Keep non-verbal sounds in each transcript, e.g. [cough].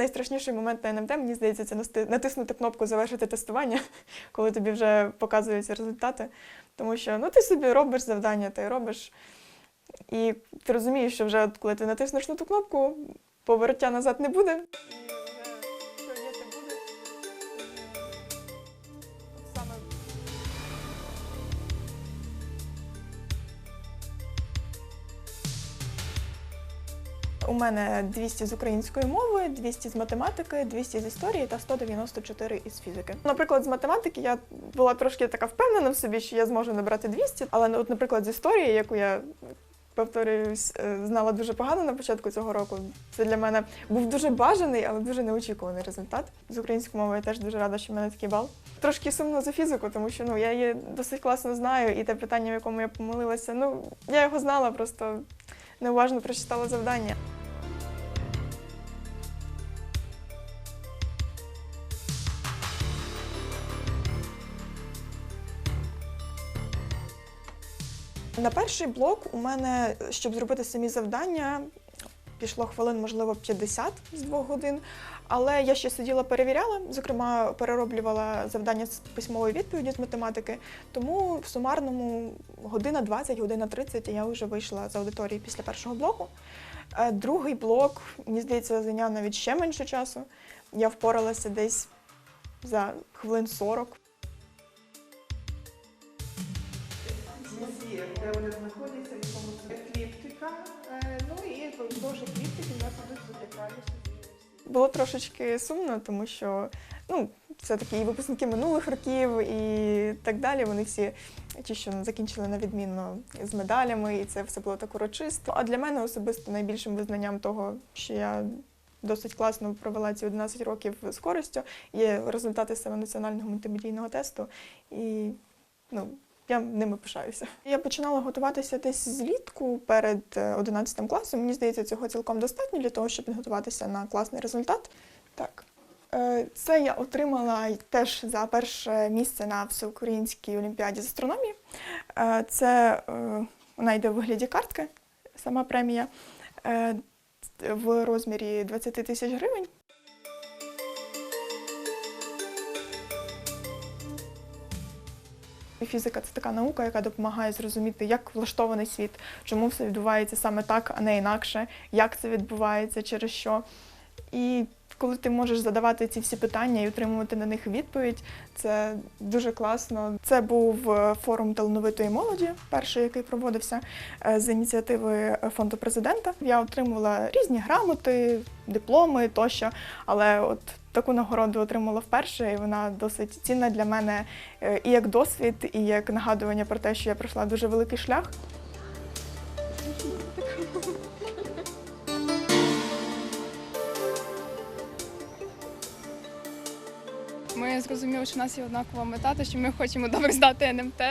Найстрашніший момент на НМТ, мені здається, це натиснути кнопку Завершити тестування, [laughs] коли тобі вже показуються результати. Тому що ну, ти собі робиш завдання, ти робиш. І ти розумієш, що вже коли ти натиснеш на ту кнопку, повороття назад не буде. У мене 200 з української мови, 200 з математики, 200 з історії та 194 із фізики. Наприклад, з математики я була трошки така впевнена в собі, що я зможу набрати 200, але ну, от, наприклад, з історії, яку я повторююсь, е, знала дуже погано на початку цього року. Це для мене був дуже бажаний, але дуже неочікуваний результат. З української мови я теж дуже рада, що в мене такий бал. Трошки сумно за фізику, тому що ну я її досить класно знаю, і те питання, в якому я помилилася, ну я його знала, просто неуважно прочитала завдання. На перший блок у мене, щоб зробити самі завдання, пішло хвилин, можливо, 50 з двох годин. Але я ще сиділа, перевіряла, зокрема, перероблювала завдання з письмової відповіді з математики. Тому в сумарному година 20, година 30 я вже вийшла з аудиторії після першого блоку. Е, Другий блок, мені здається, зайняв навіть ще менше часу. Я впоралася десь за хвилин 40. Де вони знаходяться, в якому це екліптика. Е, Ну і вздовж екліптики у нас ідуть вертикальні Було трошечки сумно, тому що ну, все-таки і випускники минулих років, і так далі. Вони всі ті, що закінчили на відмінно з медалями, і це все було так урочисто. А для мене особисто найбільшим визнанням того, що я досить класно провела ці 11 років з користю, є результати саме національного мультимедійного тесту. І ну, я ними пишаюся. Я починала готуватися десь злітку перед е, 11 класом. Мені здається, цього цілком достатньо для того, щоб підготуватися на класний результат. Так. Е, Це я отримала теж за перше місце на всеукраїнській олімпіаді з астрономії. Е, Це е, вона йде в вигляді картки, сама премія е, в розмірі 20 тисяч гривень. Фізика це така наука, яка допомагає зрозуміти, як влаштований світ, чому все відбувається саме так, а не інакше, як це відбувається, через що. І коли ти можеш задавати ці всі питання і отримувати на них відповідь, це дуже класно. Це був е, форум талановитої молоді, перший, який проводився е, з ініціативи фонду президента. Я отримувала різні грамоти, дипломи тощо, але от таку нагороду отримала вперше, і вона досить цінна для мене е, і як досвід, і як нагадування про те, що я пройшла дуже великий шлях. Зрозуміли, що в нас є однакова мета, те, що ми хочемо добре здати НМТ.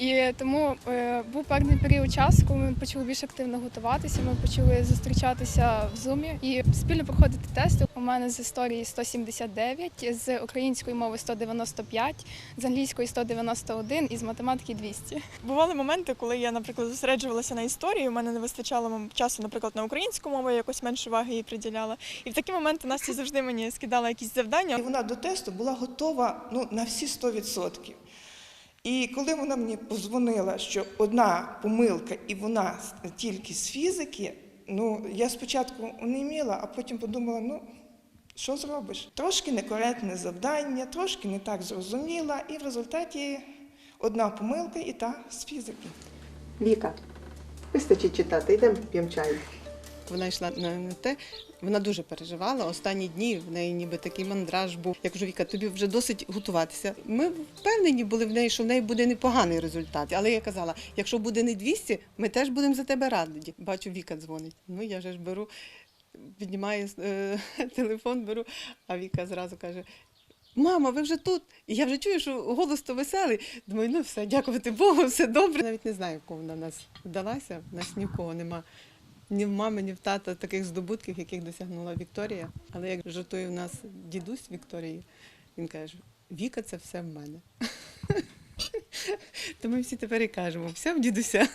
І тому е, був певний період часу, коли ми почали більш активно готуватися. Ми почали зустрічатися в зумі і спільно проходити тести. У мене з історії 179, з української мови 195, з англійської 191 і з математики 200. Бували моменти, коли я, наприклад, зосереджувалася на історії. У мене не вистачало часу, наприклад, на українську мову, я якось менше уваги їй приділяла. І в такі моменти Настя завжди мені скидала якісь завдання. І вона до тесту була готова ну, на всі 100%. І коли вона мені позвонила, що одна помилка і вона тільки з фізики, ну я спочатку онеміла, а потім подумала, ну що зробиш? Трошки некоректне завдання, трошки не так зрозуміла, і в результаті одна помилка і та з фізики. Віка, вистачить читати, йдемо п'ємо чай. Вона йшла на НТ, вона дуже переживала. Останні дні в неї ніби такий мандраж був. Я кажу, Віка, тобі вже досить готуватися. Ми впевнені були в неї, що в неї буде непоганий результат. Але я казала, якщо буде не 200, ми теж будемо за тебе раді. Бачу, Віка дзвонить. Ну я ж беру, піднімаю е, [laughs] телефон, беру, а Віка зразу каже. Мама, ви вже тут? І я вже чую, що голос то веселий. Думаю, ну все, дякувати Богу, все добре. Навіть не знаю, кого вона нас вдалася. У нас ні в кого нема ні в мами, ні в тата таких здобутків, яких досягнула Вікторія. Але як жартує в нас дідусь Вікторії, він каже: Віка, це все в мене. [laughs] То ми всі тепер і кажемо, все в дідуся.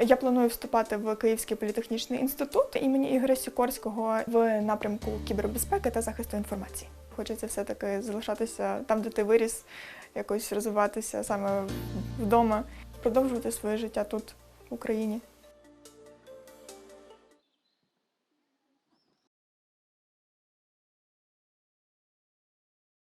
Я планую вступати в Київський політехнічний інститут імені Ігоря Сікорського в напрямку кібербезпеки та захисту інформації. Хочеться все таки залишатися там, де ти виріс, якось розвиватися саме вдома, продовжувати своє життя тут, в Україні.